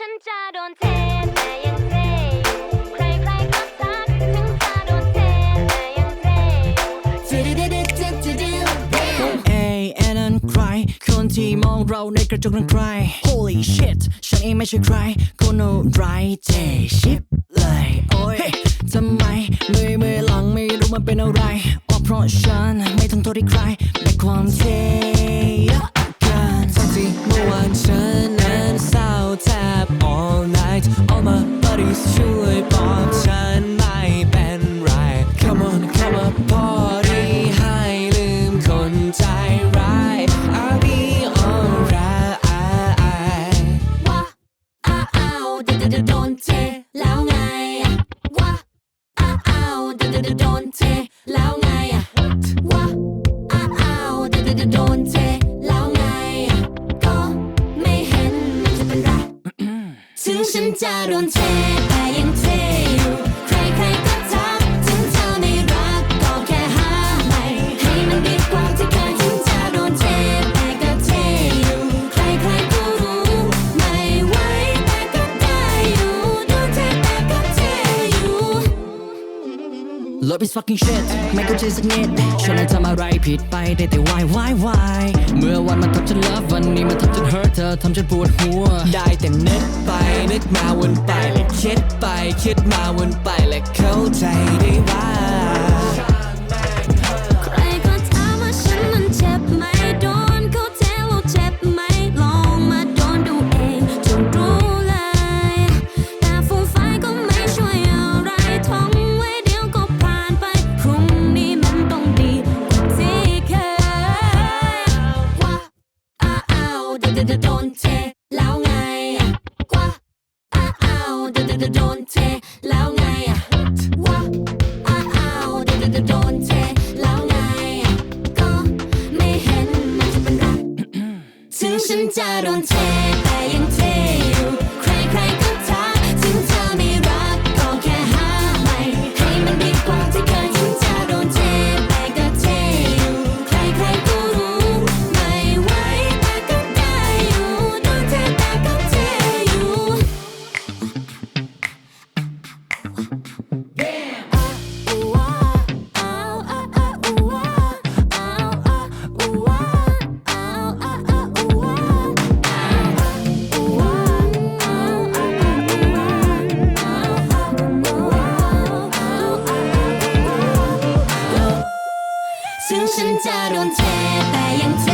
ฉันจะโดนเทแต่ยังเทอยู่ใครก็ทักถึงจะโดนเทแต่ยังเทอยู่เอ้ยแอนนั้นใครคนที่มองเราในกระจกนั้นใคร Holy shit ฉันเองไม่ใช่ใครคนอะไรเจชิปเลยโอ้ยทำไมเมื่อเมื่อหลังไม่รู้มันเป็นอะไรอ๋อเพราะฉันไม่ต้องโทษที่ใครในความเท่ all my buddies ช่วยปลอบฉันไม่เป็นไร Come on come on party ให้ลืมคนใจร้าย I'll be alright ว่าอ้าวอ้าวเดดโดนเท ถึงฉันจะ Love is fucking shit ไม่เข้าใจสักนิดฉันนั้นทำอะไรผิดไปได้แต่ why why why เมื่อวันมันทำฉัน love วันนี้มันทำฉัน hurt เธอทำฉันปวดหัว ได้แต่นึกไปนึกมาวนไปและคิดไปคิดมาวนไปและเข้าใจได้ว่า ดดโดนเทแล้วไงกว่าอ้าวอ้าวเดดโดนเทแล้วไงว่าอ้าวอ้าวเดดโดนเทแล้วไงก็ไม่เห็นมันจะเป็นไรถึงฉันจะโดนเทไป ซึ่งฉันจะโดนเทแต่ยังเท